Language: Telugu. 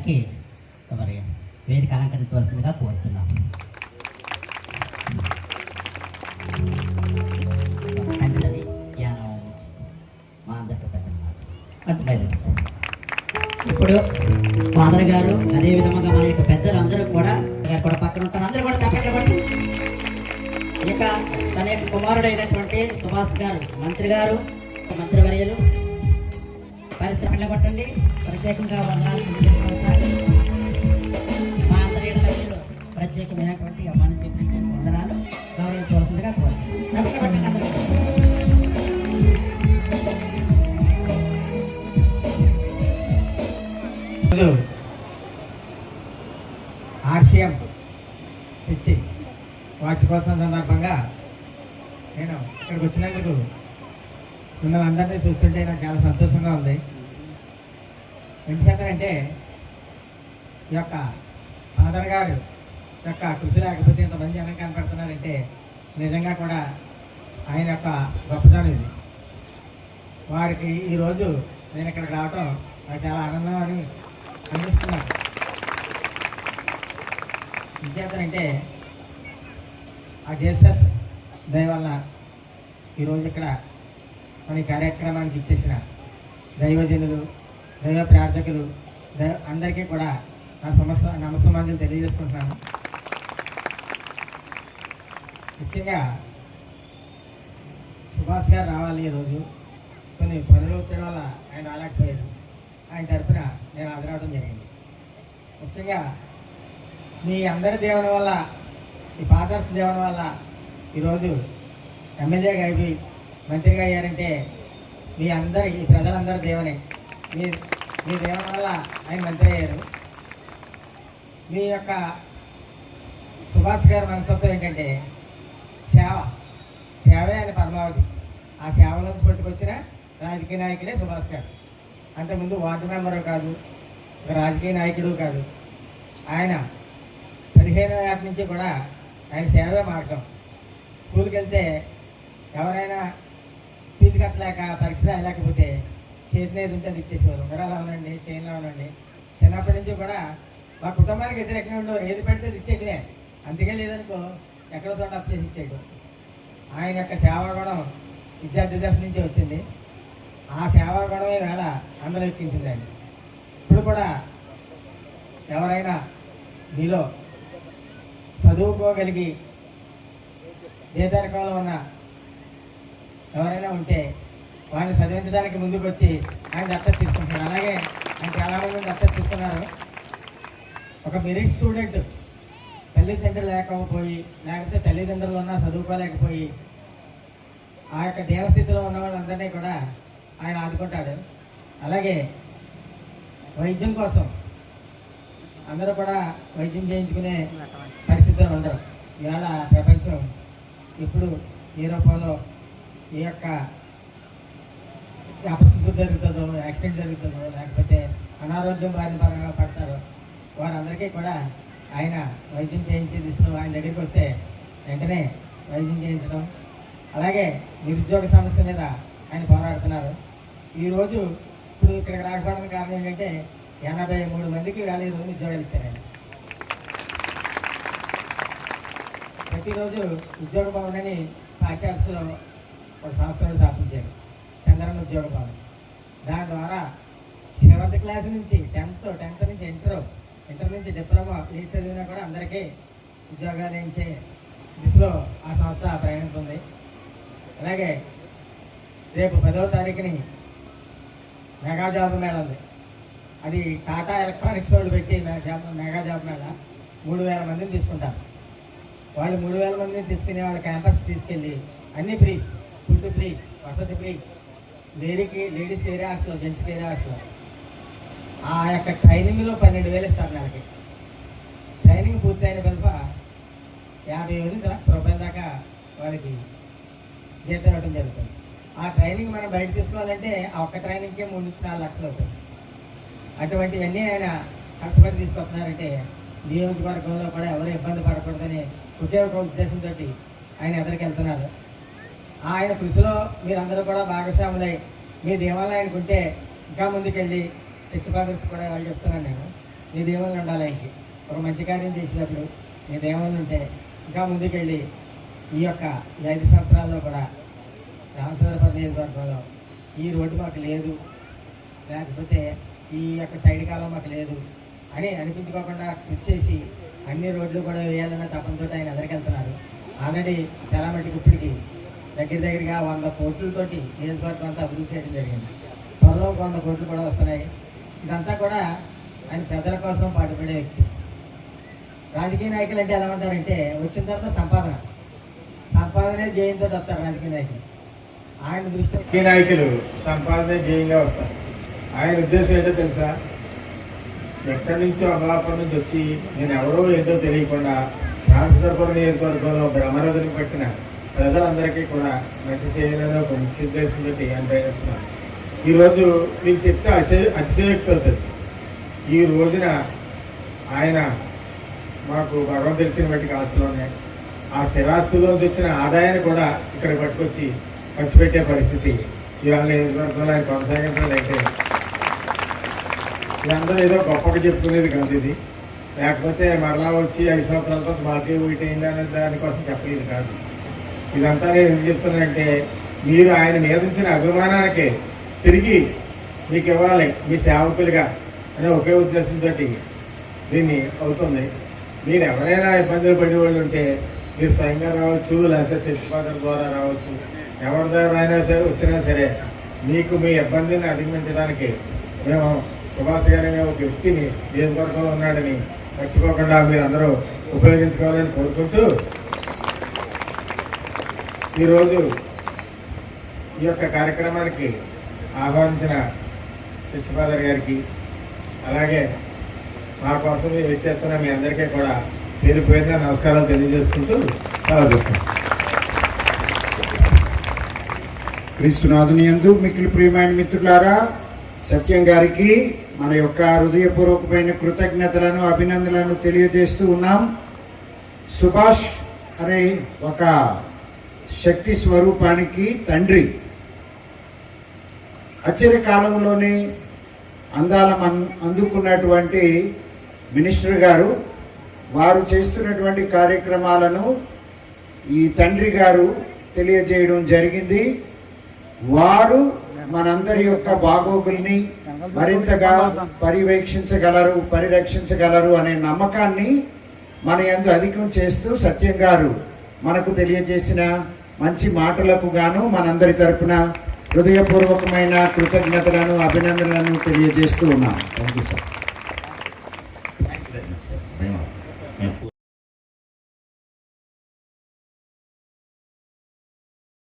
గారికి మరి వేదిక అలంకరించవలసిందిగా కోరుతున్నాం. పెద్దది జ్ఞానం మా పెద్ద ఇప్పుడు ఫాదర్ గారు అదే విధంగా మన యొక్క పెద్దలు అందరూ కూడా గారు కూడా పక్కన ఉంటారు. అందరూ కూడా తప్పట్లు ఇక తన యొక్క కుమారుడైనటువంటి సుభాష్ గారు మంత్రి గారు మంత్రి పరిశ్రమలు ప్రత్యేకంగా వందనాలు మా అందరి ప్రత్యేకమైనటువంటి అమ్మాని చెప్పిన వందనాలు గౌరవించవలసిందిగా కోరుతున్నాను. తప్పట్లు పట్టండి అందరూ. రోజు ఆర్సీఎం తెచ్చి వార్షికోత్సవం సందర్భంగా నేను ఇక్కడికి వచ్చినందుకు మిమ్మల్ని అందరినీ చూస్తుంటే నాకు చాలా సంతోషంగా ఉంది. ఎందుకంటే ఈ యొక్క ఫాదర్ గారు యొక్క కృషి లేకపోతే ఇంతమంది జనం కనపడుతున్నారంటే నిజంగా కూడా ఆయన యొక్క గొప్పతనం ఇది. వారికి ఈరోజు నేను ఇక్కడికి రావటం నాకు చాలా ఆనందం అని అనిపిస్తున్నాను విద్యార్థులంటే ఆ జేసస్ దయ వల్ల ఈరోజు ఇక్కడ మన కార్యక్రమానికి ఇచ్చేసిన దైవజనులు దైవ ప్రార్థకులు అందరికీ కూడా నా సమస్య నమస్సమాంజలు తెలియజేసుకుంటున్నాను. ముఖ్యంగా సుభాష్ గారు రావాలి ఈరోజు. కొన్ని పనులు ఒత్తిడి వల్ల ఆయన రాలేకపోయారు. ఆయన తరఫున నేను హాజరవడం జరిగింది. ముఖ్యంగా మీ అందరి దేవుని వల్ల ఈ ఫాదర్స్ దేవుని వల్ల ఈరోజు ఎమ్మెల్యేగా అయిపోయి మంత్రిగా అయ్యారంటే మీ అందరి ఈ ప్రజలందరి దేవునే. మీ మీ దేవుని వల్ల ఆయన మంత్రి అయ్యారు మీ యొక్క సుభాష్ గారి మనస్తత్వం ఏంటంటే సేవ. సేవే అని పరమావధి. ఆ సేవలోంచి పట్టుకొచ్చిన రాజకీయ నాయకుడే సుభాష్ గారు. అంతకుముందు వార్డు మెంబరు కాదు ఒక రాజకీయ నాయకుడు కాదు. ఆయన పదిహేను నాటి నుంచి కూడా ఆయన సేవే మార్గం. స్కూల్కి వెళ్తే ఎవరైనా ఫీజు కట్టలేక పరీక్ష రాయలేకపోతే చేతిలో ఏది ఉంటే అది ఇచ్చేసేవారు. ఉంగరాలు అవునండి చైన్లు అవునండి. చిన్నప్పటి నుంచి కూడా మా కుటుంబానికి వ్యతిరేకంగా ఉండేవారు. ఏది పెడితే అది అందుకే లేదనుకో ఎక్కడో చోట అప్పు చేసి ఆయన యొక్క సేవా గుణం విద్యార్థి దశ నుంచి వచ్చింది. ఆ సేవా గుణమే వేళ అందరూ ఎక్కించిందండి. ఇప్పుడు కూడా ఎవరైనా మీలో చదువుకోగలిగి పేదరికంలో ఉన్న ఎవరైనా ఉంటే వాళ్ళని చదివించడానికి ముందుకు వచ్చి ఆయన దత్తత తీసుకుంటున్నారు. అలాగే ఆయన చాలా మంది దత్తత తీసుకున్నారు. ఒక మెరిట్ స్టూడెంట్ తల్లిదండ్రులు లేకపోయి లేకపోతే తల్లిదండ్రులు ఉన్నా చదువుకోలేకపోయి ఆ యొక్క దేవస్థితిలో ఉన్న వాళ్ళందరినీ కూడా ఆయన ఆదుకుంటాడు. అలాగే వైద్యం కోసం అందరూ కూడా వైద్యం చేయించుకునే పరిస్థితులు ఉండరు ఇవాళ ప్రపంచం ఇప్పుడు ఈ రూపంలో ఈ యొక్క అపశుద్ధి జరుగుతుందో యాక్సిడెంట్ జరుగుతుందో లేకపోతే అనారోగ్యం బారిన పరంగా పడతారో వారందరికీ కూడా ఆయన వైద్యం చేయించేది ఆయన దగ్గరికి వస్తే వెంటనే వైద్యం చేయించడం. అలాగే నిరుద్యోగ సమస్య మీద ఆయన పోరాడుతున్నారు. ఈరోజు ఇప్పుడు ఇక్కడికి రాకపోవడానికి కారణం ఏంటంటే ఎనభై మూడు మందికి వేళ ఈరోజు ఉద్యోగాలు ఇచ్చారండి. ప్రతిరోజు ఉద్యోగ భవనని పార్టీ ఆఫీసులో ఒక సంస్థను స్థాపించారు. చంద్రన్న ఉద్యోగ భవన్ దాని ద్వారా సెవెంత్ క్లాస్ నుంచి టెన్త్ టెన్త్ నుంచి ఇంటర్ ఇంటర్ నుంచి డిప్లొమా ఏ చదివినా కూడా అందరికీ ఉద్యోగాలు ఇచ్చే దిశలో ఆ సంస్థ ప్రయాణిస్తుంది. అలాగే రేపు పదవ తారీఖుని మెగా జాబ్ మేళ ఉంది. అది టాటా ఎలక్ట్రానిక్స్ వాళ్ళు పెట్టి మె- జాబ్ మెగా జాబ్ మేళ. మూడు వేల మందిని తీసుకుంటారు. వాళ్ళు మూడు వేల మందిని తీసుకుని వాళ్ళ క్యాంపస్ తీసుకెళ్ళి అన్నీ ఫ్రీ ఫుడ్ ఫ్రీ వసతి ఫ్రీ లేడీకి లేడీస్కి వేరే హాస్టల్ జెంట్స్కి వేరే హాస్టల్. ఆ యొక్క ట్రైనింగ్లో పన్నెండు వేలు ఇస్తారు నెలకి. ట్రైనింగ్ పూర్తయిన కనుక యాభై వేలు నుంచి లక్ష రూపాయల దాకా వాళ్ళకి జీతం ఇవ్వడం జరుగుతుంది. ఆ ట్రైనింగ్ మనం బయట తీసుకోవాలంటే ఆ ఒక్క ట్రైనింగ్కే మూడు నుంచి నాలుగు లక్షలు అవుతుంది అటువంటివన్నీ ఆయన కష్టపడి తీసుకొస్తున్నారంటే నియోజకవర్గంలో కూడా ఎవరు ఇబ్బంది పడకూడదని ఒకే ఒక ఉద్దేశంతో ఆయన ఎదురుకి వెళ్తున్నారు ఆయన కృషిలో మీరందరూ కూడా భాగస్వాములై మీ దేవాలయానికి ఉంటే ఇంకా ముందుకెళ్ళి చర్చి ఫాదర్స్ కూడా వాళ్ళు చెప్తున్నాను నేను. మీ దేవుళ్ళు ఉండాలి ఆయనకి ఒక మంచి కార్యం చేసినప్పుడు మీ దేవుళ్ళు ఉంటే ఇంకా ముందుకెళ్ళి ఈ యొక్క ఈ ఐదు సంవత్సరాల్లో కూడా రామచంద్రపురం నియోజకవర్గంలో ఈ రోడ్డు మాకు లేదు. లేకపోతే ఈ యొక్క సైడ్ కాలం మాకు లేదు అని అనిపించుకోకుండా కృషి చేసి అన్ని రోడ్లు కూడా వేయాలన్న తపంతో ఆయన ఎదరికెళ్తున్నారు ఆల్రెడీ చాలా మటుకు ఇప్పటికీ దగ్గర దగ్గరగా వంద కోట్లతోటి నియోజకవర్గం అంతా అభివృద్ధి చేయడం జరిగింది. త్వరలో వంద కోట్లు కూడా వస్తున్నాయి. ఇదంతా కూడా ఆయన ప్రజల కోసం పాటుపడే వ్యక్తి. రాజకీయ నాయకులు అంటే ఎలా ఉంటారంటే వచ్చిన తర్వాత సంపాదన. సంపాదనే జయంతో వస్తారు రాజకీయ నాయకులు. ఆయన దృష్టి నాయకులు సంపాదనే జయంగా వస్తారు. ఆయన ఉద్దేశం ఏంటో తెలుసా? ఎక్కడి నుంచో అమలాపురం నుంచి వచ్చి నేను ఎవరో ఏంటో తెలియకుండా రామచంద్రపురం నియోజకవర్గంలో బ్రహ్మరథుని పట్టినాను ప్రజలందరికీ కూడా మంచి చేయాలని ఒక ముఖ్య ఉద్దేశంతో ఆయన ప్రయత్నిస్తున్నాను ఈరోజు మీకు చెప్తే అతిశయ అతిశయోక్తి అవుతుంది ఈ రోజున ఆయన మాకు భగవంతుడు ఇచ్చిన వాటికి ఆస్తులు ఉన్నాయి ఆ స్థిరాస్తుల్లో వచ్చిన ఆదాయాన్ని కూడా ఇక్కడ పట్టుకొచ్చి ఖర్చు పెట్టే పరిస్థితి ఇవాళ నియోజకవర్గంలో ఆయన కొనసాగించడం అయితే ఇదంతా ఏదో గొప్పగా చెప్పుకునేది కాదు ఇది. లేకపోతే మరలా వచ్చి ఐదు సంవత్సరాల తర్వాత మాకే ఒకటి అయింది అనే దానికోసం చెప్పలేదు కాదు. ఇదంతా నేను ఎందుకు చెప్తున్నానంటే మీరు ఆయన మీద ఉంచిన అభిమానానికి తిరిగి మీకు ఇవ్వాలి మీ సేవకులుగా అనే ఒకే ఉద్దేశంతో దీన్ని అవుతుంది. మీరు ఎవరైనా ఇబ్బందులు పడిన వాళ్ళు ఉంటే మీరు స్వయంగా రావచ్చు లేకపోతే చర్చిపాదర్ ద్వారా రావచ్చు ఎవరి ద్వారా అయినా సరే వచ్చినా సరే మీకు మీ ఇబ్బందిని అధిగమించడానికి మేము సుభాష్ గారి ఒక వ్యక్తిని నియోజకవర్గంలో ఉన్నాడని మర్చిపోకుండా మీరు అందరూ ఉపయోగించుకోవాలని కోరుకుంటూ ఈరోజు ఈ యొక్క కార్యక్రమానికి ఆహ్వానించిన చచ్చిపాదర్ గారికి అలాగే మా కోసం వచ్చేస్తున్న మీ అందరికీ కూడా పేరు పేరున నమస్కారాలు తెలియజేసుకుంటూ సెలవు తీసుకుంటాం క్రీస్తునాథుని యందు మిక్కిలి ప్రియమైన మిత్రులారా సత్యం గారికి మన యొక్క హృదయపూర్వకమైన కృతజ్ఞతలను అభినందనలను తెలియజేస్తూ ఉన్నాం. సుభాష్ అనే ఒక శక్తి స్వరూపానికి తండ్రి. అచిర కాలంలోనే అందాల అందుకున్నటువంటి మినిస్టర్ గారు వారు చేస్తున్నటువంటి కార్యక్రమాలను ఈ తండ్రి గారు తెలియజేయడం జరిగింది. వారు మనందరి యొక్క బాగోగుల్ని మరింతగా పర్యవేక్షించగలరు పరిరక్షించగలరు అనే నమ్మకాన్ని మన యందు అధికం చేస్తూ సత్యం గారు మనకు తెలియజేసిన మంచి మాటలకు గాను మనందరి తరఫున హృదయపూర్వకమైన కృతజ్ఞతలను అభినందనలను తెలియజేస్తూ ఉన్నాం. Thank you sir